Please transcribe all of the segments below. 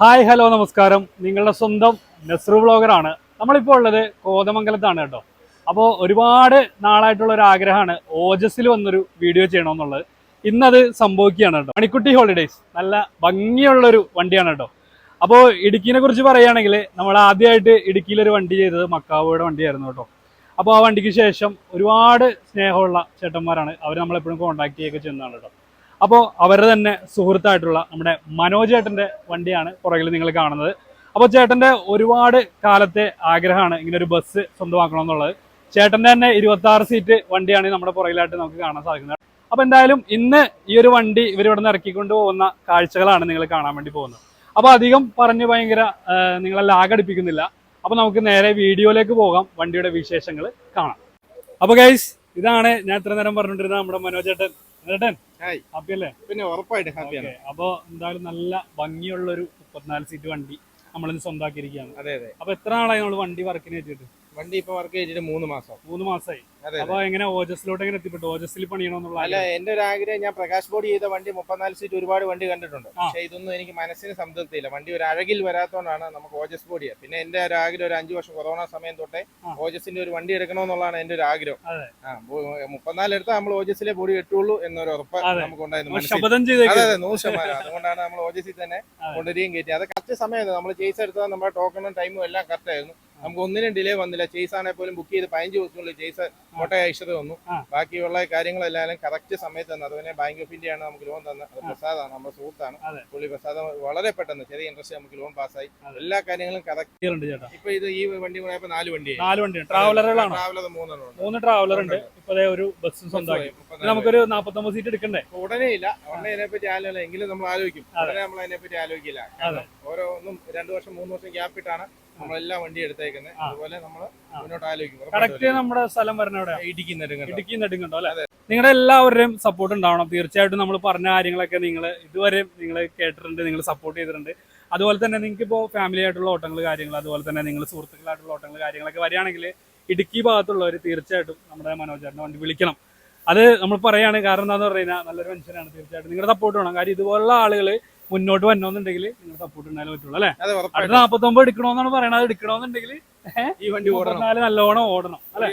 Hi hello നമസ്കാരം. നിങ്ങളുടെ സ്വന്തം നെസ്റു ബ്ലോഗറാണ് നമ്മളിപ്പോൾ ഉള്ളത് കോതമംഗലത്താണ് കേട്ടോ. അപ്പോൾ ഒരുപാട് നാളായിട്ടുള്ള ഒരു ആഗ്രഹമാണ് ഓജസ്സിൽ വന്നൊരു വീഡിയോ ചെയ്യണമെന്നുള്ളത്. ഇന്നത് സംഭവിക്കുകയാണ് കേട്ടോ. മണിക്കുട്ടി ഹോളിഡേയ്സ് നല്ല ഭംഗിയുള്ളൊരു വണ്ടിയാണ് കേട്ടോ. അപ്പോൾ ഇടുക്കിനെ കുറിച്ച് പറയുകയാണെങ്കിൽ നമ്മൾ ആദ്യമായിട്ട് ഇടുക്കിയിലൊരു വണ്ടി ചെയ്തത് മക്കാവോയുടെ വണ്ടിയായിരുന്നു കേട്ടോ. അപ്പോൾ ആ വണ്ടിക്ക് ശേഷം ഒരുപാട് സ്നേഹമുള്ള ചേട്ടന്മാരാണ്. അവർ നമ്മളെപ്പോഴും കോൺടാക്ട് ചെയ്യുകയൊക്കെ ചെയ്യുന്നതാണ് കേട്ടോ. അപ്പോൾ അവരുടെ തന്നെ സുഹൃത്തായിട്ടുള്ള നമ്മുടെ മനോജ് ചേട്ടന്റെ വണ്ടിയാണ് പുറകിൽ നിങ്ങൾ കാണുന്നത്. അപ്പോൾ ചേട്ടന്റെ ഒരുപാട് കാലത്തെ ആഗ്രഹമാണ് ഇങ്ങനെ ഒരു ബസ് സ്വന്തമാക്കണമെന്നുള്ളത്. ചേട്ടന്റെ തന്നെ ഇരുപത്തി ആറ് സീറ്റ് വണ്ടിയാണ് നമ്മുടെ പുറകിലായിട്ട് നമുക്ക് കാണാൻ സാധിക്കുന്നത്. അപ്പോൾ എന്തായാലും ഇന്ന് ഈ ഒരു വണ്ടി ഇവർ നിന്ന് ഇറക്കിക്കൊണ്ട് പോകുന്ന കാഴ്ചകളാണ് നിങ്ങൾ കാണാൻ വേണ്ടി പോകുന്നത്. അപ്പോൾ അധികം പറഞ്ഞ് ഭയങ്കര നിങ്ങളെ ലാഗടിപ്പിക്കുന്നില്ല അപ്പോൾ നമുക്ക് നേരെ വീഡിയോയിലേക്ക് പോകാം വണ്ടിയുടെ വിശേഷങ്ങൾ കാണാം. അപ്പോൾ ഗൈസ് ഇതാണ് ഞാൻ ഇത്ര നേരം പറഞ്ഞുകൊണ്ടിരുന്ന നമ്മുടെ മനോജേട്ടൻ ചേട്ടൻ. ഹാപ്പി അല്ലേ പിന്നെ ഉറപ്പായിട്ട് ഹാപ്പിയാണ്. അപ്പൊ എന്തായാലും നല്ല ഭംഗിയുള്ള ഒരു മുപ്പത്തിനാല് സീറ്റ് വണ്ടി നമ്മളിന്ന് സ്വന്തമാക്കിയിരിക്കുകയാണ് അതെ അതെ. അപ്പൊ എത്ര നാളായി നമ്മൾ വണ്ടി വർക്കിന് വെച്ചിട്ട് വണ്ടി ഇപ്പൊ വർക്ക് ചെയ്തിട്ട് മൂന്ന് മാസം. മൂന്ന് മാസമായി അതെ അപ്പൊ എങ്ങനെ ഓജസിലോട്ട് എങ്ങനെ എത്തിപ്പെട്ടു? ഓജസിൽ പണിയണമെന്നുള്ള അല്ല എന്റെ ഒരു ആഗ്രഹം ഞാൻ പ്രകാശ് ബോഡി ചെയ്ത വണ്ടി മുപ്പത്തിനാല് സീറ്റ് ഒരുപാട് വണ്ടി കണ്ടിട്ടുണ്ട്. പക്ഷെ ഇതൊന്നും എനിക്ക് മനസ്സിന് സംതൃപ്തിയില്ല. വണ്ടി ഒരു അഴകിൽ വരാത്തോണ്ടാണ് നമുക്ക് ഓജസ് ബോഡിയാണ് പിന്നെ എന്റെ ഒരു ആഗ്രഹം ഒരു അഞ്ചു വർഷം കൊറോണ സമയം തൊട്ടേ. ഓജസിന്റെ ഒരു വണ്ടി എടുക്കണമെന്നുള്ളതാണ് എന്റെ ഒരു ആഗ്രഹം. മുപ്പത്തിനാല് എടുത്താൽ നമ്മൾ ഓജസിലെ ബോഡി കിട്ടുള്ളൂ എന്നൊരു ഉറപ്പ്. നമുക്ക് ഉണ്ടായിരുന്നു അതെ അതെ നൂറ് ശതമാനം. അതുകൊണ്ടാണ് നമ്മൾ ഓജസിൽ തന്നെ. കൊണ്ടുവരികയും കയറ്റി അത് കറക്റ്റ് സമയം നമ്മൾ ചെയ്സ് എടുത്താൽ നമ്മുടെ ടോക്കണും ടൈമും എല്ലാം കറക്റ്റ് ആയിരുന്നു. നമുക്ക് ഒന്നിനും ഡിലേ വന്നില്ല. ചേസ് ആണെങ്കിൽ പോലും ബുക്ക് ചെയ്ത് പതിനഞ്ച് ദിവസത്തിനുള്ളിൽ ചേസ് കോട്ടയ അയച്ചത് വന്നു. ബാക്കിയുള്ള കാര്യങ്ങളെല്ലാം കറക്റ്റ് സമയത്ത് തന്നെ. അതുപോലെ ബാങ്ക് ഓഫ് ഇന്ത്യയാണ് നമുക്ക് ലോൺ തന്നത്. അത് പ്രസാദാണ്. നമ്മുടെ സുഹൃത്താണ്. പുള്ളി പ്രസാദ് വളരെ പെട്ടെന്ന് ചെറിയ ഇൻട്രസ്റ്റ് നമുക്ക് ലോൺ പാസ്സായി എല്ലാ കാര്യങ്ങളും കറക്റ്റ് ഇപ്പൊ ഇത് ഈ വണ്ടി കൂടെ നാല് വണ്ടി നാല് വണ്ടി ട്രാവലറുകളാണോ ട്രാവലർ മൂന്നെണ്ണം മൂന്ന് ട്രാവലർ ഉണ്ട്. ഇപ്പൊ ഒരു ബസ് സ്വന്തമായി നമുക്കൊരു നാപ്പത്തൊമ്പത് സീറ്റ് എടുക്കണ്ടേ? ഉടനെ ഇല്ല. ഉടനെ ഇതിനെപ്പറ്റി പറ്റി ആലോചന എങ്കിലും നമ്മൾ ആലോചിക്കും. ഉടനെ നമ്മൾ അതിനെ പറ്റി ആലോചിക്കില്ല ഓരോന്നും രണ്ടു വർഷം മൂന്ന് വർഷം ഗ്യാപ്പ് ഇട്ടാണ് നമ്മളെല്ലാം വണ്ടി എടുത്തേക്കുന്നത്. അതുപോലെ നമ്മൾ. മുന്നോട്ട് ആലോചിക്കും. കറക്റ്റ് നമ്മുടെ സ്ഥലം എവിടെയാ? ഇടുക്കി നെടുങ്കണ്ടം ഇടുക്കി നെടുങ്കണ്ടോ അല്ലെ? നിങ്ങളുടെ എല്ലാവരുടെയും സപ്പോർട്ട് ഉണ്ടാവണം. തീർച്ചയായിട്ടും നമ്മൾ പറഞ്ഞ കാര്യങ്ങളൊക്കെ നിങ്ങൾ ഇതുവരെ നിങ്ങൾ കേട്ടിട്ടുണ്ട് നിങ്ങൾ സപ്പോർട്ട് ചെയ്തിട്ടുണ്ട്. അതുപോലെ തന്നെ നിങ്ങൾക്ക് ഇപ്പോൾ ഫാമിലി ആയിട്ടുള്ള ഓട്ടങ്ങൾ കാര്യങ്ങൾ അതുപോലെ തന്നെ നിങ്ങൾ സുഹൃത്തുക്കളായിട്ടുള്ള ഓട്ടങ്ങൾ കാര്യങ്ങളൊക്കെ വരികയാണെങ്കിൽ ഇടുക്കി ഭാഗത്തുള്ളവർ തീർച്ചയായിട്ടും നമ്മുടെ മനോജറിനെ വണ്ടി വിളിക്കണം. അത് നമ്മൾ പറയാണ് കാരണം എന്താണെന്ന് പറഞ്ഞു കഴിഞ്ഞാൽ നല്ലൊരു മനുഷ്യനാണ് തീർച്ചയായിട്ടും. നിങ്ങളുടെ സപ്പോർട്ട് വേണം. കാര്യം ഇതുപോലുള്ള ആളുകൾ മുന്നോട്ട് വരണമെന്നുണ്ടെങ്കിൽ നിങ്ങൾ സപ്പോർട്ട് ഉണ്ടായാലും പറ്റുള്ളൂ അല്ലെ? അടുത്ത നാപ്പത്തി ഒമ്പത് എടുക്കണമെന്നാണ് പറയണത്. എടുക്കണോന്നുണ്ടെങ്കിൽ എടുക്കണമെന്നുണ്ടെങ്കിൽ ഈ വണ്ടി ഓടണം. നല്ലോണം ഓടണം അല്ലെ?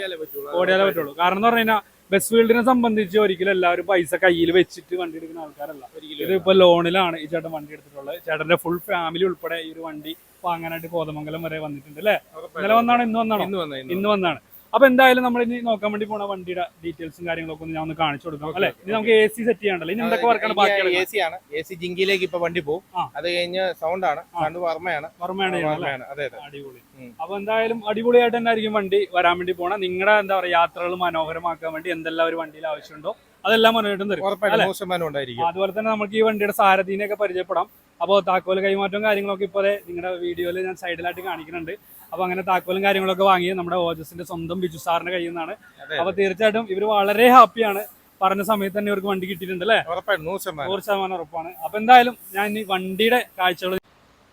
ഓടിയാലേ പറ്റുള്ളൂ. കാരണം എന്ന് പറഞ്ഞു കഴിഞ്ഞാൽ ബസ് ഫീൽഡിനെ സംബന്ധിച്ച് ഒരിക്കലും എല്ലാവരും പൈസ കയ്യിൽ വെച്ചിട്ട് വണ്ടി എടുക്കുന്ന ആൾക്കാരല്ല. ഒരിക്കലും ഇത് ഇപ്പൊ ലോണിലാണ് ഈ ചേട്ടൻ വണ്ടി എടുത്തിട്ടുള്ളത്. ചേട്ടന്റെ ഫുൾ ഫാമിലി ഉൾപ്പെടെ ഈ ഒരു വണ്ടി വാങ്ങാനായിട്ട് കോതമംഗലം വരെ വന്നിട്ടുണ്ട് അല്ലെ. ഇന്നലെ വന്നാണോ? ഇന്ന് വന്നാണോ? ഇന്ന് വന്നേ, ഇന്ന് ഇന്ന് വന്നാണ്. അപ്പൊ എന്തായാലും നമ്മൾ ഇനി നോക്കാൻ വേണ്ടി പോണ വണ്ടിയുടെ ഡീറ്റെയിൽസും കാര്യങ്ങളൊക്കെ ഒന്ന് ഞാൻ ഒന്ന് കാണിച്ചു കൊടുക്കാം അല്ലെ? ഇനി നമുക്ക് എ സി സെറ്റ് ചെയ്യാണ്ടല്ലോ ഇനി എന്തൊക്കെ വർക്കാണ് ബാക്കി എ സി ആണ്. എ സി ജിങ്കിലേക്ക് ഇപ്പൊ വണ്ടി പോകും. അത് കഴിഞ്ഞ് സൗണ്ട് ആണ്. സൗണ്ട് വർമ്മയാണ്. വർമ്മയാണ് അതെ അടിപൊളി. അപ്പൊ എന്തായാലും അടിപൊളിയായിട്ട് തന്നെ ആയിരിക്കും വണ്ടി വരാൻ വേണ്ടി പോണ. നിങ്ങളുടെ എന്താ പറയാ യാത്രകൾ മനോഹരമാക്കാൻ വേണ്ടി എന്തെല്ലാം ഒരു വണ്ടിയിൽ ആവശ്യമുണ്ടോ അതെല്ലാം മുന്നോട്ട് തരും അതുപോലെ തന്നെ നമുക്ക് ഈ വണ്ടിയുടെ സാരഥീനെയൊക്കെ പരിചയപ്പെടാം. അപ്പോൾ താക്കോൽ കൈമാറ്റവും കാര്യങ്ങളൊക്കെ ഇപ്പോൾ നിങ്ങളുടെ വീഡിയോയിൽ ഞാൻ സൈഡിലായിട്ട് കാണിക്കുന്നുണ്ട്. അപ്പോൾ അങ്ങനെ താക്കോലും കാര്യങ്ങളൊക്കെ വാങ്ങി നമ്മുടെ ഓജസിന്റെ സ്വന്തം ബിജു സാറിന്റെ കയ്യിൽ നിന്നാണ്. അപ്പൊ തീർച്ചയായിട്ടും ഇവർ വളരെ ഹാപ്പിയാണ് പറഞ്ഞ സമയത്ത് തന്നെ ഇവർക്ക് വണ്ടി കിട്ടിയിട്ടുണ്ട് അല്ലേ? നൂറ് ശതമാനം. ഉറപ്പാണ്. അപ്പൊ എന്തായാലും ഞാൻ ഈ വണ്ടിയുടെ കാഴ്ചകൾ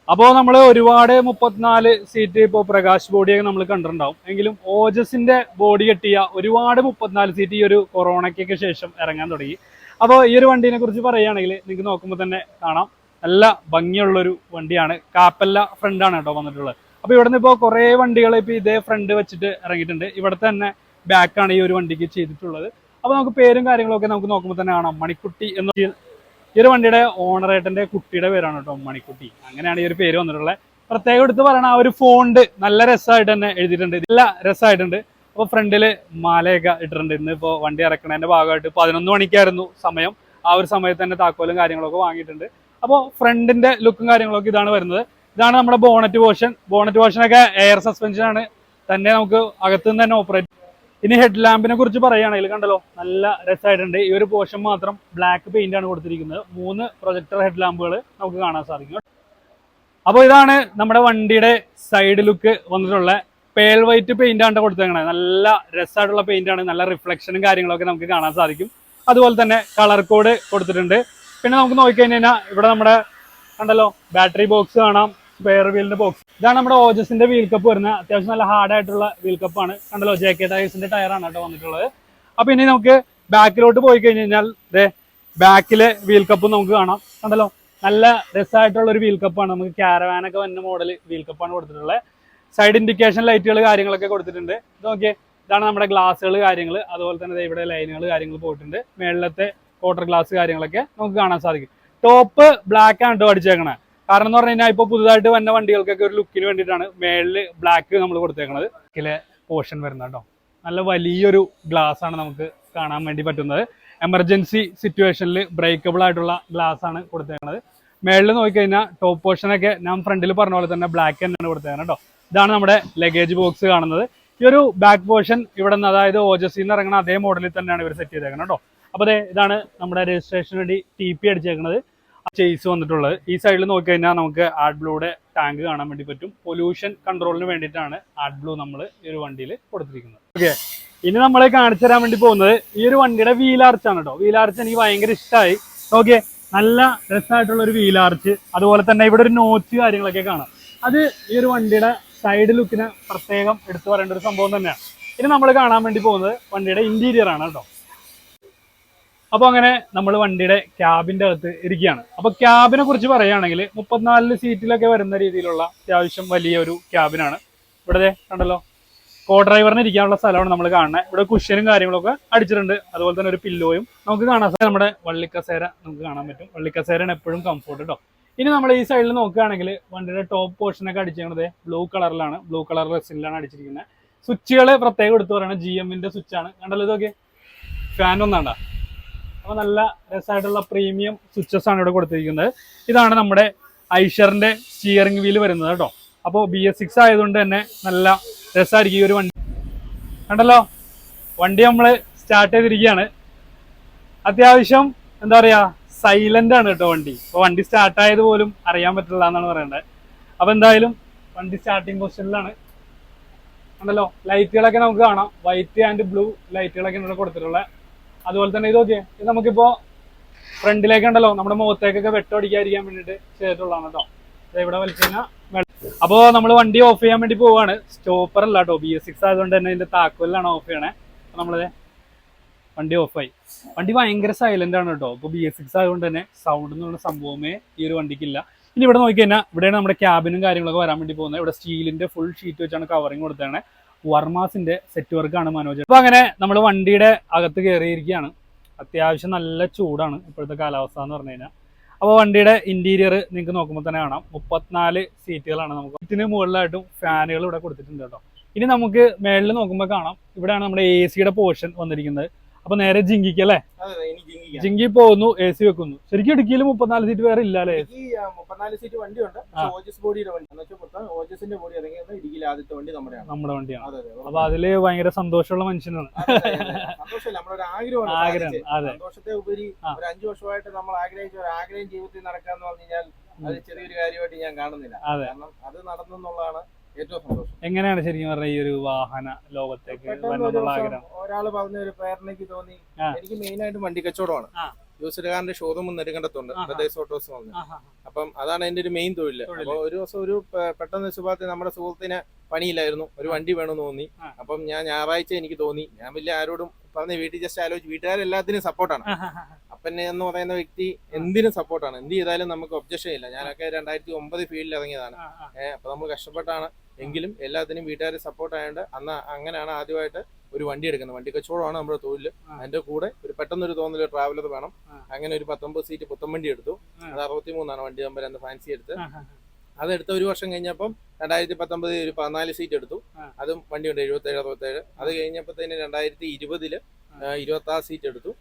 അപ്പോൾ നമ്മൾ ഒരുപാട് മുപ്പത്തിനാല് സീറ്റ് ഇപ്പോൾ പ്രകാശ് ബോഡിയൊക്കെ നമ്മൾ കണ്ടിട്ടുണ്ടാവും. എങ്കിലും ഓജസിന്റെ ബോഡി കെട്ടിയ ഒരുപാട് മുപ്പത്തിനാല് സീറ്റ് ഈ ഒരു കൊറോണയ്ക്കൊക്കെ ശേഷം ഇറങ്ങാൻ തുടങ്ങി. അപ്പോൾ ഈ ഒരു വണ്ടീനെ കുറിച്ച് പറയുകയാണെങ്കിൽ നിങ്ങൾക്ക് നോക്കുമ്പോൾ തന്നെ കാണാം. നല്ല ഭംഗിയുള്ളൊരു വണ്ടിയാണ്. കാപ്പല്ല ഫ്രണ്ടാണ് കേട്ടോ വന്നിട്ടുള്ളത്. അപ്പോൾ ഇവിടെ നിന്ന് ഇപ്പോൾ കുറേ വണ്ടികൾ ഇപ്പോൾ ഇതേ ഫ്രണ്ട് വെച്ചിട്ട് ഇറങ്ങിയിട്ടുണ്ട്. ഇവിടെ തന്നെ ബാക്കാണ് ഈ ഒരു വണ്ടിക്ക് ചെയ്തിട്ടുള്ളത്. അപ്പോൾ നമുക്ക് പേരും കാര്യങ്ങളൊക്കെ നമുക്ക് നോക്കുമ്പോൾ തന്നെ കാണാം. മണിക്കുട്ടി എന്ന് ഈ ഒരു വണ്ടിയുടെ ഓണറേട്ടന്റെ കുട്ടിയുടെ പേരാണ് കേട്ടോ മണിക്കുട്ടി. അങ്ങനെയാണ് ഈ ഒരു പേര് വന്നിട്ടുള്ളത്. പ്രത്യേകം എടുത്ത് പറയണ ആ ഒരു ഫോണ്ട് നല്ല രസമായിട്ട് തന്നെ എഴുതിയിട്ടുണ്ട്. നല്ല രസമായിട്ടുണ്ട്. അപ്പോൾ ഫ്രണ്ടിൽ മാലയൊക്കെ ഇട്ടിട്ടുണ്ട്. ഇന്ന് ഇപ്പോൾ വണ്ടി ഇറക്കണതിന്റെ ഭാഗമായിട്ട് പതിനൊന്ന് മണിക്കായിരുന്നു സമയം. ആ ഒരു സമയത്ത് തന്നെ താക്കോലും കാര്യങ്ങളൊക്കെ വാങ്ങിയിട്ടുണ്ട്. അപ്പോൾ ഫ്രണ്ടിന്റെ ലുക്കും കാര്യങ്ങളൊക്കെ ഇതാണ് വരുന്നത്. ഇതാണ് നമ്മുടെ ബോണറ്റ് പോർഷൻ ബോണറ്റ് പോർഷനൊക്കെ എയർ സസ്പെൻഷൻ ആണ്. തന്നെ നമുക്ക് അകത്തുനിന്ന് തന്നെ ഓപ്പറേറ്റ് ഇനി ഹെഡ് ലാമ്പിനെ കുറിച്ച് പറയുകയാണെങ്കിൽ കണ്ടല്ലോ നല്ല രസമായിട്ടുണ്ട് ഈ ഒരു പോർഷൻ മാത്രം ബ്ലാക്ക് പെയിന്റ് ആണ് കൊടുത്തിരിക്കുന്നത്. മൂന്ന് പ്രൊജക്ടർ ഹെഡ് ലാമ്പുകൾ നമുക്ക് കാണാൻ സാധിക്കും. അപ്പോൾ ഇതാണ് നമ്മുടെ വണ്ടിയുടെ സൈഡ് ലുക്ക് വന്നിട്ടുള്ള പേൾ വൈറ്റ് പെയിന്റ് ആണ് കൊടുത്തേക്കണത് നല്ല രസമായിട്ടുള്ള പെയിന്റ് ആണ്. നല്ല റിഫ്ലക്ഷനും കാര്യങ്ങളൊക്കെ നമുക്ക് കാണാൻ സാധിക്കും. അതുപോലെ തന്നെ കളർ കോഡ് കൊടുത്തിട്ടുണ്ട്. പിന്നെ നമുക്ക് നോക്കിക്കഴിഞ്ഞാൽ ഇവിടെ നമ്മുടെ കണ്ടല്ലോ? ബാറ്ററി ബോക്സ് കാണാം സ്പെയർ വീലിന്റെ ബോക്സ് ഇതാണ് നമ്മുടെ ഓജസിന്റെ വീൽ കപ്പ് വരുന്നത്. അത്യാവശ്യം നല്ല ഹാർഡ് ആയിട്ടുള്ള വീൽ കപ്പാണ് കണ്ടല്ലോ ജെ കെ ടയേഴ്സിന്റെ ടയറാണ് കേട്ടോ വന്നിട്ടുള്ളത്. അപ്പൊ ഇനി നമുക്ക് ബാക്കിലോട്ട് പോയി കഴിഞ്ഞ് കഴിഞ്ഞാൽ ദേ ബാക്കിലെ വീൽ കപ്പ് നമുക്ക് കാണാം. കണ്ടല്ലോ നല്ല രസമായിട്ടുള്ള ഒരു വീൽ കപ്പാണ് നമുക്ക് ക്യാരവാനൊക്കെ വന്ന മോഡൽ വീൽ കപ്പാണ് കൊടുത്തിട്ടുള്ളത്. സൈഡ് ഇൻഡിക്കേഷൻ ലൈറ്റുകൾ കാര്യങ്ങളൊക്കെ കൊടുത്തിട്ടുണ്ട്. ഇത് നോക്കിയേ ഇതാണ് നമ്മുടെ ഗ്ലാസ്സുകൾ കാര്യങ്ങൾ അതുപോലെ തന്നെ ഇവിടെ ലൈനുകൾ കാര്യങ്ങൾ പോയിട്ടുണ്ട്. മേളിലത്തെ ക്വാർട്ടർ ഗ്ലാസ് കാര്യങ്ങളൊക്കെ നമുക്ക് കാണാൻ സാധിക്കും. ടോപ്പ് ബ്ലാക്ക് ആണ് കേട്ടോ അടിച്ചേക്കണത് കാരണം എന്ന് പറഞ്ഞു കഴിഞ്ഞാൽ ഇപ്പോൾ പുതുതായിട്ട് വന്ന വണ്ടികൾക്കൊക്കെ ഒരു ലുക്കിന് വേണ്ടിയിട്ടാണ് മേളിൽ ബ്ലാക്ക് നമ്മൾ കൊടുത്തേക്കണത്. ഇതിലെ പോർഷൻ വരുന്നത് കേട്ടോ നല്ല വലിയൊരു ഗ്ലാസ് ആണ് നമുക്ക് കാണാൻ വേണ്ടി പറ്റുന്നത്. എമർജൻസി സിറ്റുവേഷനിൽ ബ്രേക്കബിൾ ആയിട്ടുള്ള ഗ്ലാസ് ആണ് കൊടുത്തേക്കുന്നത് മേളിൽ നോക്കിക്കഴിഞ്ഞാൽ ടോപ്പ് പോർഷനൊക്കെ ഞാൻ ഫ്രണ്ടിൽ പറഞ്ഞ പോലെ തന്നെ ബ്ലാക്ക് തന്നെയാണ് കൊടുത്തേക്കുന്നത് കേട്ടോ ഇതാണ് നമ്മുടെ ലഗേജ് ബോക്സ് കാണുന്നത്. ഈ ഒരു ബാക്ക് പോർഷൻ ഇവിടെ നിന്ന് അതായത് ഓജസിൽ നിന്ന് ഇറങ്ങുന്ന അതേ മോഡലിൽ തന്നെയാണ് ഇവർ സെറ്റ് ചെയ്തേക്കുന്നത് കേട്ടോ അപ്പോൾ അതെ ഇതാണ് നമ്മുടെ രജിസ്ട്രേഷന് വേണ്ടി ടി പി അടിച്ചേക്കുന്നത് ചേസ് വന്നിട്ടുള്ളത്. ഈ സൈഡിൽ നോക്കി കഴിഞ്ഞാൽ നമുക്ക് ആഡ് ബ്ലൂടെ ടാങ്ക് കാണാൻ വേണ്ടി പറ്റും. പൊല്യൂഷൻ കൺട്രോളിന് വേണ്ടിയിട്ടാണ് ആഡ് ബ്ലൂ നമ്മൾ ഈ ഒരു വണ്ടിയിൽ കൊടുത്തിരിക്കുന്നത്. ഓക്കെ ഇനി നമ്മളെ കാണിച്ചു തരാൻ വേണ്ടി പോകുന്നത് ഈ ഒരു വണ്ടിയുടെ ആണ് കേട്ടോ വീൽ ആർച്ച് എനിക്ക് ഭയങ്കര ഇഷ്ടമായി ഓക്കെ നല്ല രസമായിട്ടുള്ള ഒരു വീലാർച്ച് അതുപോലെ തന്നെ ഇവിടെ ഒരു നോച്ച് കാര്യങ്ങളൊക്കെ കാണാം. അത് ഈ ഒരു വണ്ടിയുടെ സൈഡ് ലുക്കിന് പ്രത്യേകം എടുത്തു പറയേണ്ട ഒരു സംഭവം തന്നെയാണ്. ഇനി നമ്മൾ കാണാൻ വേണ്ടി പോകുന്നത് വണ്ടിയുടെ ഇന്റീരിയർ ആണ് കേട്ടോ അപ്പോൾ അങ്ങനെ നമ്മൾ വണ്ടിയുടെ ക്യാബിന്റെ അകത്ത് ഇരിക്കുകയാണ്. അപ്പോൾ ക്യാബിനെ കുറിച്ച് പറയുകയാണെങ്കിൽ മുപ്പത്തിനാലിൽ സീറ്റിലൊക്കെ വരുന്ന രീതിയിലുള്ള അത്യാവശ്യം വലിയ ഒരു ക്യാബിനാണ് ഇവിടെ കണ്ടല്ലോ. കോ ഡ്രൈവറിന് ഇരിക്കാനുള്ള സ്ഥലമാണ് നമ്മൾ കാണുന്നത്. ഇവിടെ കുഷ്യനും കാര്യങ്ങളൊക്കെ അടിച്ചിട്ടുണ്ട്. അതുപോലെ തന്നെ ഒരു പില്ലോയും നമുക്ക് കാണാൻ നമ്മുടെ വള്ളിക്കസേര നമുക്ക് കാണാൻ പറ്റും. വള്ളിക്കസേരയാണ് എപ്പോഴും കംഫോർട്ട് കേട്ടോ ഇനി നമ്മൾ ഈ സൈഡിൽ നോക്കുകയാണെങ്കിൽ വണ്ടിയുടെ ടോപ്പ് പോർഷനൊക്കെ അടിച്ചിരിക്കുന്നത് ബ്ലൂ കളറിലാണ് ബ്ലൂ കളർ റെസിലാണ് അടിച്ചിരിക്കുന്നത്. സ്വിച്ചുകൾ പ്രത്യേകം എടുത്തു പറയുന്നത് ജി എമ്മിന്റെ സ്വിച്ചാണ്. കണ്ടല്ലോ ഇതൊക്കെ? ഫാൻ ഒന്നാണ്ട അപ്പോൾ നല്ല രസമായിട്ടുള്ള പ്രീമിയം സ്വിച്ചസ് ആണ് ഇവിടെ കൊടുത്തിരിക്കുന്നത്. ഇതാണ് നമ്മുടെ ഐഷറിന്റെ സ്റ്റിയറിംഗ് വീൽ വരുന്നത് കേട്ടോ. അപ്പോൾ ബി എസ് സിക്സ് ആയതുകൊണ്ട് തന്നെ നല്ല രസമായിരിക്കും ഈ ഒരു വണ്ടി. കണ്ടല്ലോ? വണ്ടി നമ്മൾ സ്റ്റാർട്ട് ചെയ്തിരിക്കുകയാണ്. അത്യാവശ്യം എന്താ പറയുക സൈലന്റ് ആണ് കേട്ടോ വണ്ടി. അപ്പോൾ വണ്ടി സ്റ്റാർട്ട് ആയത് പോലും അറിയാൻ പറ്റില്ല എന്നാണ് പറയേണ്ടത് അപ്പോൾ എന്തായാലും വണ്ടി സ്റ്റാർട്ടിംഗ് പൊസിഷനിലാണ് കണ്ടല്ലോ? ലൈറ്റുകളൊക്കെ നമുക്ക് കാണാം. വൈറ്റ് ആൻഡ് ബ്ലൂ ലൈറ്റുകളൊക്കെ ഇവിടെ കൊടുത്തിട്ടുള്ളത്. അതുപോലെ തന്നെ ഇത് നോക്കിയേ ഇത് നമുക്കിപ്പോ ഫ്രണ്ടിലേക്ക് ഉണ്ടല്ലോ നമ്മുടെ മുഖത്തേക്കൊക്കെ വെട്ടമടിക്കാതിരിക്കാൻ വേണ്ടിട്ട് ചെയ്തിട്ടുള്ളതാണ് കേട്ടോ. ഇവിടെ വലിച്ചു കഴിഞ്ഞാൽ അപ്പോ നമ്മൾ വണ്ടി ഓഫ് ചെയ്യാൻ വേണ്ടി പോവാണ്. സ്റ്റോപ്പർ അല്ല കേട്ടോ. ബി എസ് സിക്സ് ആയതുകൊണ്ട് തന്നെ ഇതിന്റെ താക്കോലിലാണ് ഓഫ് ചെയ്യണേ. നമ്മൾ വണ്ടി ഓഫായി വണ്ടി ഭയങ്കര സൈലന്റ് ആണ് കേട്ടോ. ഇപ്പൊ ബി എസ് സിക്സ് ആയതുകൊണ്ട് തന്നെ സൗണ്ട് എന്നുള്ള സംഭവമേ ഈ ഒരു വണ്ടിക്കില്ല. ഇനി ഇവിടെ നോക്കി കഴിഞ്ഞാൽ ഇവിടെയാണ് നമ്മുടെ ക്യാബിനും കാര്യങ്ങളൊക്കെ വരാൻ വേണ്ടി പോകുന്നത്. ഇവിടെ സ്റ്റീലിന്റെ ഫുൾ ഷീറ്റ് വെച്ചാണ് കവറിങ് കൊടുത്തതാണ്. വർമാസിന്റെ സെറ്റ് വർക്കാണ് മനോജ്. അപ്പൊ അങ്ങനെ നമ്മൾ വണ്ടിയുടെ അകത്ത് കയറിയിരിക്കുകയാണ് അത്യാവശ്യം നല്ല ചൂടാണ് ഇപ്പോഴത്തെ കാലാവസ്ഥ എന്ന് പറഞ്ഞു കഴിഞ്ഞാൽ. അപ്പോൾ വണ്ടിയുടെ ഇന്റീരിയർ നിങ്ങൾക്ക് നോക്കുമ്പോൾ തന്നെ കാണാം. മുപ്പത്തിനാല് സീറ്റുകളാണ് നമുക്ക്. ഇതിന് മുകളിലായിട്ടും ഫാനുകൾ ഇവിടെ കൊടുത്തിട്ടുണ്ട് കേട്ടോ. ഇനി നമുക്ക് മേളിൽ നോക്കുമ്പോൾ കാണാം. ഇവിടെയാണ് നമ്മുടെ എ സിയുടെ പോർഷൻ വന്നിരിക്കുന്നത്. അപ്പൊ നേരെ ജിങ്കിക്ക് അല്ലേ. ജിങ്കി പോകുന്നു എ സി വെക്കുന്നു. ശരിക്കും ഇടുക്കിയിൽ മുപ്പത്തിനാല് സീറ്റ് വേറെ ഇല്ല അല്ലേ മുപ്പത്തിനാല് സീറ്റ് വണ്ടി ഉണ്ട് ഓജസ് ബോഡിയുടെ വണ്ടി. എന്ന് വെച്ചാൽ മൊത്തം ഓജസിന്റെ ബോഡി ഇറങ്ങിയത് ഇടുക്കിയിലെ ആദ്യത്തെ വണ്ടി നമ്മുടെയാണ്. നമ്മുടെ വണ്ടിയാണ്. അപ്പൊ അതിൽ ഭയങ്കര സന്തോഷമുള്ള മനുഷ്യനാണ്. ആഗ്രഹമാണ്. അതെ. സന്തോഷത്തെ ഉപരി ഒരു അഞ്ചു വർഷമായിട്ട് നമ്മൾ ആഗ്രഹിച്ച ഒരു ആഗ്രഹം ജീവിതത്തിൽ നടക്കാന്ന് പറഞ്ഞു കഴിഞ്ഞാൽ അത് ചെറിയൊരു കാര്യമായിട്ട് ഞാൻ കാണുന്നില്ല. അതെ. കാരണം അത് നടന്നു എന്നുള്ളതാണ് ഏറ്റവും സന്തോഷം. എങ്ങനെയാണ് ശരിക്കും പറഞ്ഞ ഈ ഒരു വാഹന ലോകത്തേക്ക് വരണമെന്നുള്ള ആഗ്രഹം? ഒരാൾ പറഞ്ഞ ഒരു പ്രേരണയ്ക്ക് തോന്നി എനിക്ക് മെയിൻ ആയിട്ട് വണ്ടി കച്ചവടമാണ്. ജോസിലുകാരന്റെ ഷോറൂം നെടുങ്കണ്ടത്തുണ്ട്. ബ്രദേഴ്സ് ഓട്ടോസ് വന്നു ആഹാ. അപ്പം അതാണ് എന്റെ ഒരു മെയിൻ തൊഴിൽ. അപ്പൊ ഒരു ദിവസം ഒരു പെട്ടെന്ന് സുഭാഗത്ത് നമ്മുടെ സുഹൃത്തിന് പണിയില്ലായിരുന്നു ഒരു വണ്ടി വേണമെന്ന് തോന്നി. അപ്പം ഞാൻ ഞായറാഴ്ച എനിക്ക് തോന്നി. ഞാൻ വലിയ ആരോടും പറഞ്ഞ് വീട്ടിൽ ജസ്റ്റ് ആലോചിച്ച് വീട്ടുകാരെല്ലാത്തിനും സപ്പോർട്ടാണ് അപ്പൻ എന്ന് പറയുന്ന വ്യക്തി എന്തിനും സപ്പോർട്ടാണ്. എന്ത് ചെയ്താലും നമുക്ക് ഒബ്ജക്ഷൻ ഇല്ല. ഞാനൊക്കെ രണ്ടായിരത്തി ഒമ്പത് ഫീൽഡിൽ ഇറങ്ങിയതാണ്. ഏഹ് അപ്പൊ നമ്മൾ കഷ്ടപ്പെട്ടാണ്. എങ്കിലും എല്ലാത്തിനും വീട്ടുകാർ സപ്പോർട്ട് ആയതുകൊണ്ട് അന്ന് അങ്ങനെയാണ് ആദ്യമായിട്ട് ഒരു വണ്ടി എടുക്കുന്നത്. വണ്ടി കച്ചവടമാണ് നമ്മുടെ തൊഴിൽ. അതിന്റെ കൂടെ ഒരു പെട്ടെന്നൊരു തോന്നൽ ട്രാവലർ വേണം. അങ്ങനെ ഒരു പത്തൊമ്പത് സീറ്റ് പുത്തൻ വണ്ടി എടുത്തു. അത് അറുപത്തി മൂന്നാണ് വണ്ടി നമ്പർ എന്ന് ഫാൻസി എടുത്ത്. അത് എടുത്ത ഒരു വർഷം കഴിഞ്ഞപ്പം രണ്ടായിരത്തി പത്തൊമ്പത് ഒരു പതിനാല് സീറ്റ് എടുത്തു. അതും വണ്ടിയുണ്ട് എഴുപത്തേഴ് അറുപത്തേഴ്. അത് കഴിഞ്ഞപ്പോൾ തന്നെ രണ്ടായിരത്തി ഇരുപതിൽ ഇരുപത്തി ആറ് സീറ്റ് എടുത്തു.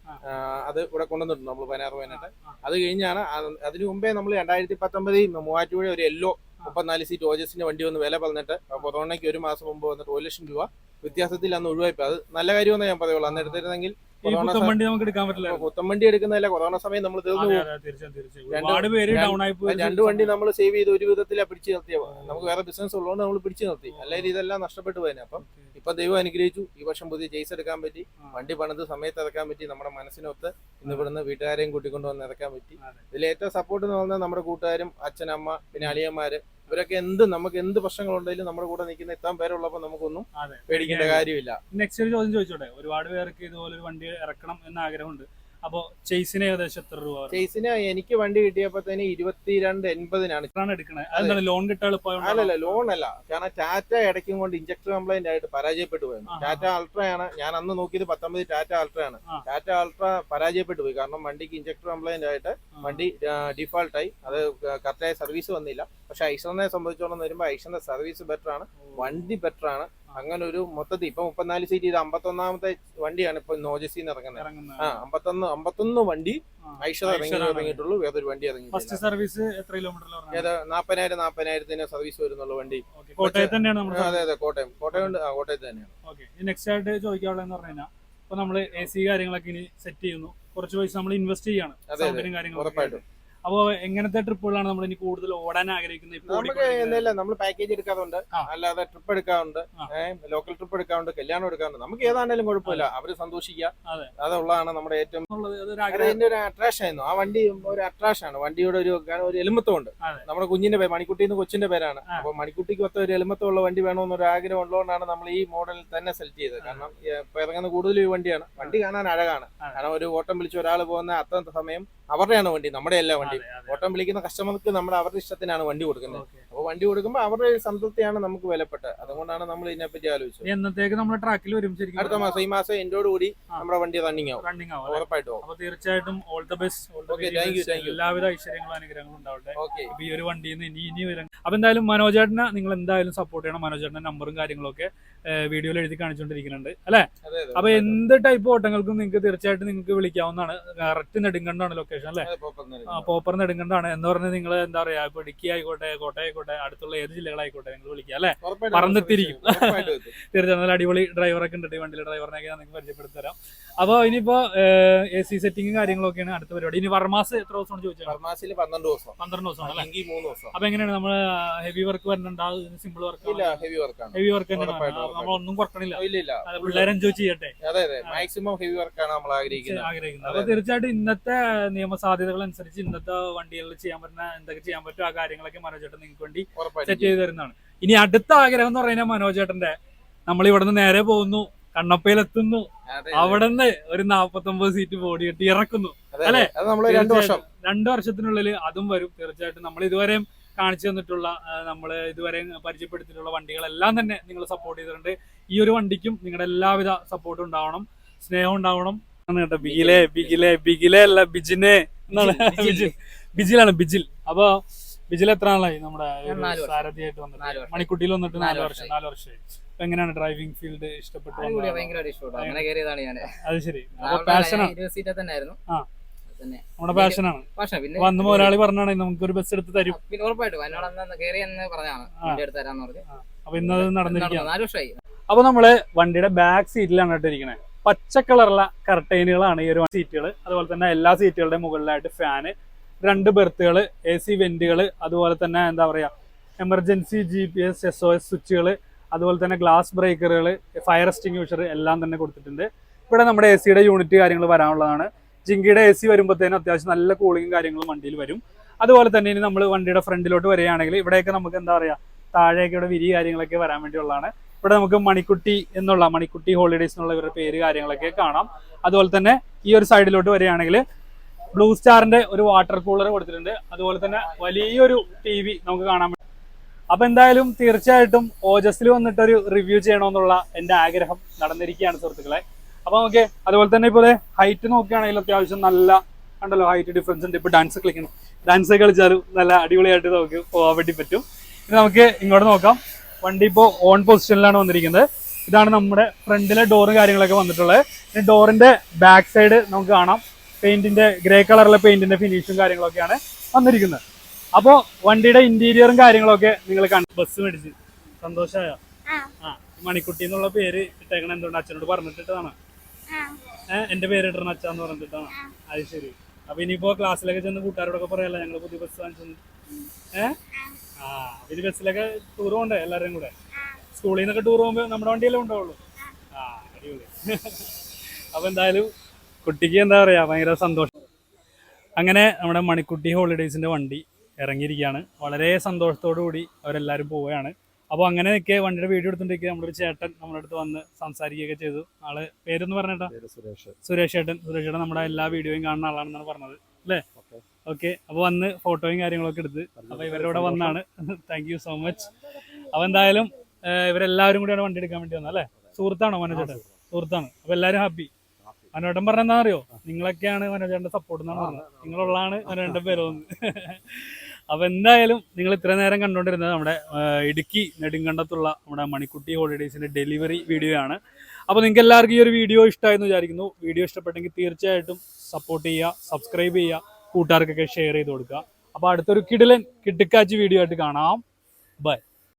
അത് ഇവിടെ കൊണ്ടുവന്നിട്ടുണ്ട് നമ്മൾ പതിനാറ് പതിനെട്ട്. അത് കഴിഞ്ഞാണ് അതിനു മുമ്പേ നമ്മൾ രണ്ടായിരത്തി പത്തൊമ്പതിൽ മൂവാറ്റുപുഴ ഒരു എല്ലോ മുപ്പത്തിനാല് സീറ്റ് ഓജസിന്റെ വണ്ടി വന്ന് വില പറഞ്ഞിട്ട് കൊറോണയ്ക്ക് ഒരു മാസം മുമ്പ് വന്നിട്ട് ഒരു ലക്ഷം രൂപ വ്യത്യാസത്തിൽ അന്ന് ഒഴിവായിപ്പോ അത് നല്ല കാര്യമെന്നേ ഞാൻ പറയുള്ളൂ. അന്ന് എടുത്തിരുന്നെങ്കിൽ കൊറോണ നമുക്ക് എടുക്കാൻ പറ്റില്ല. എടുക്കുന്നതല്ല? കൊറോണ സമയം നമ്മൾ തീർന്നു പോകും. ഒരുപാട് പേര് ഡൗൺ ആയി പോയി. രണ്ട് വണ്ടി നമ്മൾ സേവ് ചെയ്ത് ഒരു വിധത്തിലാ പിടിച്ചു നിർത്തിയ നമുക്ക് വേറെ ബിസിനസ് ഉള്ളതുകൊണ്ട് നമ്മൾ പിടിച്ചു നിർത്തി. അല്ലെങ്കിൽ ഇതെല്ലാം നഷ്ടപ്പെട്ടു പോയതിനെ. അപ്പം ഇപ്പൊ ദൈവം അനുഗ്രഹിച്ചു. ഈ വർഷം പുതിയ ജെയ്സ് എടുക്കാൻ പറ്റി. വണ്ടി പണിത് സമയത്ത് ഇറക്കാൻ പറ്റി. നമ്മുടെ മനസ്സിനൊത്ത് ഇന്ന് ഇവിടുന്ന് വീട്ടുകാരെയും കൂട്ടിക്കൊണ്ട് വന്ന് ഇറക്കാൻ പറ്റി. ഇതിൽ ഏറ്റവും സപ്പോർട്ട് എന്ന് പറഞ്ഞാൽ നമ്മുടെ കൂട്ടുകാരും അച്ഛനമ്മ പിന്നെ അളിയന്മാര് ഇവരൊക്കെ എന്ത് നമുക്ക് എന്ത് പ്രശ്നങ്ങളുണ്ടെങ്കിലും നമ്മുടെ കൂടെ നിൽക്കുന്ന ഇത്താൻ പേരുള്ളപ്പോൾ നമുക്കൊന്നും അതെ. പേടിക്കേണ്ട കാര്യമില്ല. നെക്സ്റ്റ് ഒരു ചോദ്യം ചോദിച്ചോട്ടെ? ഒരുപാട് പേർക്ക് ഇതുപോലെ ഒരു വണ്ടി ഇറക്കണം എന്ന ആഗ്രഹമുണ്ട്. അപ്പൊ ചേസിന് ഏകദേശം എത്ര രൂപ വരും? ചേസിന് എനിക്ക് വണ്ടി കിട്ടിയപ്പോഴത്തേന് ഇരുപത്തിരണ്ട് എൺപതിനാണ്. എത്രയാണ് അതെന്താണ് ലോൺ കിട്ടാൻ? അല്ലല്ല ലോൺ അല്ല. കാരണം ടാറ്റ ഇടയ്ക്കും കൊണ്ട് ഇഞ്ചക്ടർ കംപ്ലൈന്റ് ആയിട്ട് പരാജയപ്പെട്ടു പോയി. ആ. ടാറ്റ അൾട്രയാണ് ഞാൻ അന്ന് നോക്കിയത് പത്തൊമ്പത് ടാറ്റ അൾട്രയാണ് ആ. ടാറ്റ അൾട്ര പരാജയപ്പെട്ടു പോയി. കാരണം വണ്ടിക്ക് ഇഞ്ചക്ടർ കംപ്ലൈന്റ് ആയിട്ട് വണ്ടി ഡിഫോൾട്ടായി അത് കറക്റ്റായ സർവീസ് വന്നില്ല. പക്ഷെ ഐഷറിനെ സംബന്ധിച്ചോളം വരുമ്പോൾ ഐഷറിന്റെ സർവീസ് ബെറ്റർ ആണ്. വണ്ടി ബെറ്റർ ആണ്. അങ്ങനെ ഒരു മൊത്തത്തിൽ ഇപ്പൊ മുപ്പത്തിനാല് സീറ്റ് ഇത് അമ്പത്തൊന്നാമത്തെ വണ്ടിയാണ് ഇപ്പൊ നോജസിന്ന് ഇറങ്ങുന്നത്. ഇറങ്ങുന്നത്. ആ അമ്പത്തൊന്ന് അമ്പത്തൊന്ന് വണ്ടി. ഐഷർ ഇറങ്ങി. ഇറങ്ങിയിട്ടുള്ളൂ. വേറൊരു വണ്ടി ഇറങ്ങി ഫസ്റ്റ് സർവീസ് എത്ര കിലോമീറ്റർ നാപ്പതിനായിരം നാപ്പതിനായിരത്തിന് സർവീസ് വരുന്നുള്ള വണ്ടി. കോട്ടയത്ത് തന്നെയാണ് അതെ അതെ കോട്ടയം. കോട്ടയം കോട്ടയത്ത് തന്നെയാണ്. നെക്സ്റ്റ് ആയിട്ട് ചോദിക്കാവുള്ളതെന്ന് പറഞ്ഞു കഴിഞ്ഞാൽ ഇപ്പൊ നമ്മൾ എ സി കാര്യങ്ങളൊക്കെ ഇനി സെറ്റ് ചെയ്യുന്നു. കുറച്ച് പൈസ നമ്മൾ ഇൻവെസ്റ്റ് ചെയ്യാണ്. കാര്യങ്ങളൊക്കെ ഉറപ്പായിട്ടും. അപ്പോൾ എങ്ങനത്തെ ട്രിപ്പുകളാണ് നമ്മൾ ഇനി കൂടുതൽ ഓടാൻ ആഗ്രഹിക്കുന്നത്? നമുക്ക്? എന്തെല്ലാം നമ്മൾ പാക്കേജ് എടുക്കാറുണ്ട്. അല്ലാതെ ട്രിപ്പ് എടുക്കാറുണ്ട്. ലോക്കൽ ട്രിപ്പ് എടുക്കാറുണ്ട് കല്യാണം എടുക്കാറുണ്ട്. നമുക്ക് ഏതാണേലും കുഴപ്പമില്ല. അവർ സന്തോഷിക്കുക. അതെ. അതുള്ളതാണ് നമ്മുടെ ഏറ്റവും ഒരു അട്രാക്ഷൻ ആയിരുന്നു. ആ വണ്ടി ഒരു അട്രാക്ഷൻ ആണ്. വണ്ടിയുടെ ഒരു ഒരു എലുമത്തമുണ്ട് ഉണ്ട് നമ്മുടെ കുഞ്ഞിന്റെ പേര് മണിക്കുട്ടി എന്ന് കൊച്ചിന്റെ പേരാണ്. അപ്പൊ മണിക്കുട്ടിക്ക് ഒത്ത ഒരു എലുമത്തമുള്ള വണ്ടി വേണമെന്നൊരു ആഗ്രഹം ഉള്ളതുകൊണ്ടാണ് നമ്മൾ ഈ മോഡൽ തന്നെ സെലക്ട് ചെയ്തത്. കാരണം ഇപ്പൊ ഇറങ്ങുന്ന കൂടുതലും ഈ വണ്ടിയാണ്. വണ്ടി കാണാൻ അഴകാണ്. കാരണം ഒരു ഓട്ടം വിളിച്ച് ഒരാൾ പോകുന്ന അത്ര സമയം അവരുടെയാണ് വണ്ടി നമ്മുടെ അല്ല വണ്ടി. ഓട്ടം വിളിക്കുന്ന കസ്റ്റമർക്ക് നമ്മൾ അവരുടെ ഇഷ്ടത്തിനാണ് വണ്ടി കൊടുക്കുന്നത് വണ്ടി കൊടുക്കുമ്പോൾ അവരുടെ ഒരു സംതൃപ്തിയാണ് നമുക്ക് വിലപ്പെട്ടത്. അതുകൊണ്ടാണ് നമ്മൾ ഇതിനെപ്പറ്റി ആലോചിച്ചത്. എന്നത്തേക്ക് നമ്മൾ ട്രാക്കിൽ വരും ശരിക്കും അടുത്ത മാസം ഈ മാസം എൻഡോട് കൂടി നമ്മുടെ വണ്ടി റണ്ണിങ് ആവും. റണ്ണിങ് ആവും? ഉറപ്പായിട്ടും ആവും. അപ്പൊ തീർച്ചയായിട്ടും all the best all Okay, thank you, thank you. എല്ലാവിധ ഐശ്വര്യങ്ങളും അനുഗ്രഹങ്ങളും ഉണ്ടാവട്ടെ. ഓക്കെ അപ്പൊ ഈ ഒരു വണ്ടിയിൽ നിന്ന് ഇനി ഇനി വരും അപ്പൊ എന്തായാലും മനോജേട്ടനെ നിങ്ങൾ എന്തായാലും സപ്പോർട്ട് ചെയ്യണം. മനോജേട്ടന്റെ നമ്പറും കാര്യങ്ങളൊക്കെ വീഡിയോയിൽ എഴുതി കാണിച്ചുകൊണ്ടിരിക്കുന്നുണ്ട് അല്ലെ? അതെ അതെ അപ്പൊ എന്ത് ടൈപ്പ് ഓട്ടങ്ങൾക്കും നിങ്ങൾക്ക് തീർച്ചയായിട്ടും നിങ്ങൾക്ക് വിളിക്കാവുന്നതാണ്. കറക്റ്റ് നെടുങ്കണ്ടാണ് ലൊക്കേഷൻ അല്ലെ? അതെ, പോപ്പം തന്നെ. ആ പോപ്പർ നെടുങ്കണ്ടാണ് എന്ന് പറഞ്ഞാൽ നിങ്ങൾ എന്താ പറയാ ഇപ്പൊ ഇടുക്കി ആയിക്കോട്ടെ കോട്ടയം ആയിക്കോട്ടെ അടുത്തുള്ള ഏത് ജില്ലകളായിക്കോട്ടെ നിങ്ങൾ വിളിക്കുക അല്ലെ? എത്തും. തീർച്ചയായും നല്ല അടിപൊളി ഡ്രൈവറൊക്കെ ഉണ്ട് ഈ വണ്ടിയിലെ ഡ്രൈവറിനെയൊക്കെ ഞാൻ നിങ്ങൾക്ക് പരിചയപ്പെടുത്തി തരാം അപ്പൊ ഇനിയിപ്പോ എ സി സെറ്റിംഗും കാര്യങ്ങളൊക്കെയാണ് അടുത്ത പരിപാടി. ഇനി വർമാസ് എത്ര ദിവസമാണ് ചോദിച്ചത്? വർമാസിൽ പന്ത്രണ്ട് ദിവസം. പന്ത്രണ്ട് ദിവസമാണ് അല്ലെ? മൂന്ന് ദിവസം. അപ്പൊ എങ്ങനെയാണ് നമ്മൾ ഹെവി വർക്ക് വരുന്നുണ്ടോ? സിമ്പിൾ വർക്ക് ഹെവി വർക്കാണ് ഹെവി വർക്ക് തന്നെയാണ്. നമ്മളൊന്നും കുറക്കണില്ല. പിള്ളേരെ എൻജോയ് ചെയ്യട്ടെ. അതെ അതെ. മാക്സിമം ഹെവി വർക്കാണ് നമ്മൾ ആഗ്രഹിക്കുന്നത്. ആഗ്രഹിക്കുന്നത്. അപ്പൊ തീർച്ചയായിട്ടും ഇന്നത്തെ നിയമസാധ്യതകൾ അനുസരിച്ച് ഇന്നത്തെ വണ്ടികളിൽ ചെയ്യാൻ പറ്റുന്ന എന്തൊക്കെ ചെയ്യാൻ പറ്റും ആ കാര്യങ്ങളൊക്കെ മനോജേട്ടൻ നിങ്ങൾക്ക് വേണ്ടി സെറ്റ് ചെയ്ത് തരുന്നതാണ്. ഇനി അടുത്ത ആഗ്രഹം എന്ന് പറയുന്നത് മനോജേട്ടന്റെ നമ്മൾ ഇവിടുന്ന് നേരെ പോകുന്നു കണ്ണപ്പയിലെത്തുന്നു അവിടെ നിന്ന് ഒരു നാപ്പത്തൊമ്പത് സീറ്റ് ബോഡി കെട്ടി ഇറക്കുന്നു. അല്ലെ? രണ്ടു വർഷം. രണ്ടു വർഷത്തിനുള്ളിൽ അതും വരും. തീർച്ചയായിട്ടും നമ്മൾ ഇതുവരെയും കാണിച്ചു തന്നിട്ടുള്ള നമ്മൾ ഇതുവരെ പരിചയപ്പെടുത്തിയിട്ടുള്ള വണ്ടികളെല്ലാം തന്നെ നിങ്ങൾ സപ്പോർട്ട് ചെയ്തിട്ടുണ്ട്. ഈ ഒരു വണ്ടിക്കും നിങ്ങളുടെ എല്ലാവിധ സപ്പോർട്ടും ഉണ്ടാവണം സ്നേഹം ഉണ്ടാവണം. കേട്ടോ. ബിഗിലെ ബിഗിലെ ബിഗിലെ അല്ല ബിജിനെ എന്നാണ്. ബിജിലാണ് ബിജിൽ. അപ്പൊ ബിജിൽ എത്ര ആളായി നമ്മുടെ. സാരഥിയായിട്ട് വന്നിട്ട്? വർഷം. മണിക്കുട്ടിയിൽ വന്നിട്ട് നാല് വർഷം നാല് വർഷമായി. അപ്പൊ എങ്ങനെയാണ് ഡ്രൈവിംഗ് ഫീൽഡ് ഇഷ്ടപ്പെട്ടു? അങ്ങനെ കയറിയതാണ് ഞാൻ അത് ശരി. നമ്മുടെ പാഷനാണ് വന്ന പിന്നെ പറഞ്ഞാണെങ്കിൽ നമുക്ക് ഒരു ബസ് എടുത്ത് തരും. പിന്നെ ഉറപ്പായിട്ടും. എന്നോട് കയറി എന്ന് പറഞ്ഞാണ് വണ്ടി എടുത്ത് തരാന്ന് പറഞ്ഞു. അപ്പൊ ഇന്നത് നടന്നിരിക്കുകയാണ്. നാല് വർഷമായി. അപ്പൊ നമ്മൾ വണ്ടിയുടെ ബാക്ക് സീറ്റിലാണ് കേട്ടോ ഇരിക്കുന്നത് പച്ച കളറുള്ള കർട്ടൈനുകളാണ് ഈ ഒരു സീറ്റുകൾ അതുപോലെ തന്നെ എല്ലാ സീറ്റുകളുടെ മുകളിലായിട്ട് ഫാന് രണ്ട് ബെർത്തുകൾ എ സി വെന്റുകൾ അതുപോലെ തന്നെ എന്താ പറയുക emergency G P S S O S സ്വിച്ചുകൾ അതുപോലെ തന്നെ ഗ്ലാസ് ബ്രേക്കറുകൾ ഫയർ എക്സ്റ്റിങ്യൂഷർ എല്ലാം തന്നെ കൊടുത്തിട്ടുണ്ട്. ഇവിടെ നമ്മുടെ എ സിയുടെ യൂണിറ്റ് കാര്യങ്ങൾ വരാനുള്ളതാണ്. ജിങ്കിയുടെ എ സി വരുമ്പോഴത്തേനും അത്യാവശ്യം നല്ല കൂളിങ്ങും കാര്യങ്ങളും വണ്ടിയിൽ വരും. അതുപോലെ തന്നെ ഇനി നമ്മൾ വണ്ടിയുടെ ഫ്രണ്ടിലോട്ട് വരികയാണെങ്കിൽ ഇവിടെയൊക്കെ നമുക്ക് എന്താ പറയുക താഴെയൊക്കെ ഇവിടെ വിരി കാര്യങ്ങളൊക്കെ വരാൻ വേണ്ടിയുള്ളതാണ്. ഇവിടെ നമുക്ക് മണിക്കുട്ടി എന്നുള്ള മണിക്കുട്ടി ഹോളിഡേയ്സ് എന്നുള്ള ഇവരുടെ പേര് കാര്യങ്ങളൊക്കെ കാണാം. അതുപോലെ തന്നെ ഈ ഒരു സൈഡിലോട്ട് വരികയാണെങ്കിൽ ബ്ലൂ സ്റ്റാറിന്റെ ഒരു വാട്ടർ കൂളർ കൊടുത്തിട്ടുണ്ട്. അതുപോലെ തന്നെ വലിയൊരു ടി വി നമുക്ക് കാണാൻ പറ്റും. അപ്പൊ എന്തായാലും തീർച്ചയായിട്ടും ഓജസ്സിൽ വന്നിട്ട് ഒരു റിവ്യൂ ചെയ്യണമെന്നുള്ള എന്റെ ആഗ്രഹം നടന്നിരിക്കുകയാണ് സുഹൃത്തുക്കളെ. അപ്പൊ നമുക്ക് അതുപോലെ തന്നെ ഇപ്പോൾ ഹൈറ്റ് നോക്കുകയാണെങ്കിൽ അത്യാവശ്യം നല്ല കണ്ടല്ലോ ഹൈറ്റ് ഡിഫറൻസ് ഉണ്ട്. ഇപ്പൊ ഡാൻസ് കളിക്കണം. ഡാൻസ് കളിച്ചാലും നല്ല അടിപൊളിയായിട്ട് നമുക്ക് പോകാൻ വേണ്ടി പറ്റും. ഇനി നമുക്ക് ഇങ്ങോട്ട് നോക്കാം. വണ്ടി ഇപ്പോൾ ഓൺ പൊസിഷനിലാണ് വന്നിരിക്കുന്നത്. ഇതാണ് നമ്മുടെ ഫ്രണ്ടിലെ ഡോറും കാര്യങ്ങളൊക്കെ വന്നിട്ടുള്ളത്. ഡോറിന്റെ ബാക്ക് സൈഡ് നമുക്ക് കാണാം. പെയിന്റിന്റെ ഗ്രേ കളറിലെ പെയിന്റിന്റെ ഫിനിഷും കാര്യങ്ങളൊക്കെയാണ് വന്നിരിക്കുന്നത്. അപ്പോൾ വണ്ടിയുടെ ഇന്റീരിയറും കാര്യങ്ങളൊക്കെ നിങ്ങൾ കണ്ടു ബസ് മേടിച്ച്. സന്തോഷമായ ആ. മണിക്കുട്ടി എന്നുള്ള പേര് ഇട്ടേക്കണ എന്തുകൊണ്ട്? അച്ഛനോട് പറഞ്ഞിട്ടിട്ടാണ് ഏഹ് എന്റെ പേര് ഇടണം അച്ഛന്ന് പറഞ്ഞിട്ടാണ് അത് ശരി. അപ്പൊ ഇനിയിപ്പോ ക്ലാസ്സിലൊക്കെ ചെന്ന് കൂട്ടുകാരോടൊക്കെ പറയാലോ? ഞങ്ങൾ പുതിയ ബസ് വാങ്ങിച്ചു ഏഹ് ആ. ഇനി ബസ്സിലൊക്കെ ടൂർ പോകണ്ടേ എല്ലാവരും കൂടെ? സ്കൂളിൽ നിന്നൊക്കെ ടൂർ പോകുമ്പോ നമ്മുടെ വണ്ടിയല്ലേ ഉണ്ടാവുള്ളൂ ആ അടിപൊളി. അപ്പൊ എന്തായാലും കുട്ടിക്ക് എന്താ പറയാ ഭയങ്കര സന്തോഷം. അങ്ങനെ നമ്മുടെ മണിക്കുട്ടി ഹോളിഡേയ്സിന്റെ വണ്ടി ഇറങ്ങിയിരിക്കുകയാണ്. വളരെ സന്തോഷത്തോടു കൂടി അവരെല്ലാവരും പോവുകയാണ്. അപ്പോൾ അങ്ങനെ നിൽക്കെ വണ്ടിയുടെ വീഡിയോ എടുത്തോണ്ടിരിക്കുക നമ്മുടെ ഒരു ചേട്ടൻ നമ്മുടെ അടുത്ത് വന്ന് സംസാരിക്കുകയൊക്കെ ചെയ്തു. ആൾ പേരൊന്ന് പറഞ്ഞേട്ടാ സുരേഷ്. സുരേഷ് ചേട്ടൻ സുരേഷ് ചേട്ടൻ നമ്മുടെ എല്ലാ വീഡിയോയും കാണുന്ന ആളാണെന്നാണ് പറഞ്ഞത്. അല്ലേ? ഓക്കെ. അപ്പോൾ വന്ന് ഫോട്ടോയും കാര്യങ്ങളൊക്കെ എടുത്ത് അപ്പോൾ ഇവരുടെ കൂടെ വന്നാണ്. താങ്ക് യു സോ മച്ച് അപ്പോൾ എന്തായാലും ഇവരെല്ലാവരും കൂടിയാണ് വണ്ടി എടുക്കാൻ വേണ്ടി വന്നത് അല്ലേ? സുഹൃത്താണോ മനോജേട്ടൻ സുഹൃത്താണ്. അപ്പോൾ എല്ലാവരും ഹാപ്പി മനോട്ടൻ പറഞ്ഞെന്താ അറിയോ? നിങ്ങളൊക്കെയാണ് മനോജേട്ടന്റെ സപ്പോർട്ട് എന്നാണ് പറഞ്ഞത്. നിങ്ങളുള്ളതാണ് മനോജേട്ടൻ പേരോ അപ്പൊ എന്തായാലും നിങ്ങൾ ഇത്ര നേരം കണ്ടുകൊണ്ടിരുന്നത് നമ്മുടെ ഇടുക്കി നെടുങ്കണ്ടത്തുള്ള നമ്മുടെ മണിക്കുട്ടി ഹോളിഡേസിന്റെ ഡെലിവറി വീഡിയോ ആണ് അപ്പോൾ നിങ്ങൾക്ക് എല്ലാവർക്കും ഈ ഒരു വീഡിയോ ഇഷ്ടമായെന്ന് വിചാരിക്കുന്നു. വീഡിയോ ഇഷ്ടപ്പെട്ടെങ്കിൽ തീർച്ചയായിട്ടും സപ്പോർട്ട് ചെയ്യുക സബ്സ്ക്രൈബ് ചെയ്യുക കൂട്ടുകാർക്കൊക്കെ ഷെയർ ചെയ്ത് കൊടുക്കുക. അപ്പോൾ അടുത്തൊരു കിടിലൻ കിട്ടിക്കാച്ചി വീഡിയോ ആയിട്ട് കാണാം. ബൈ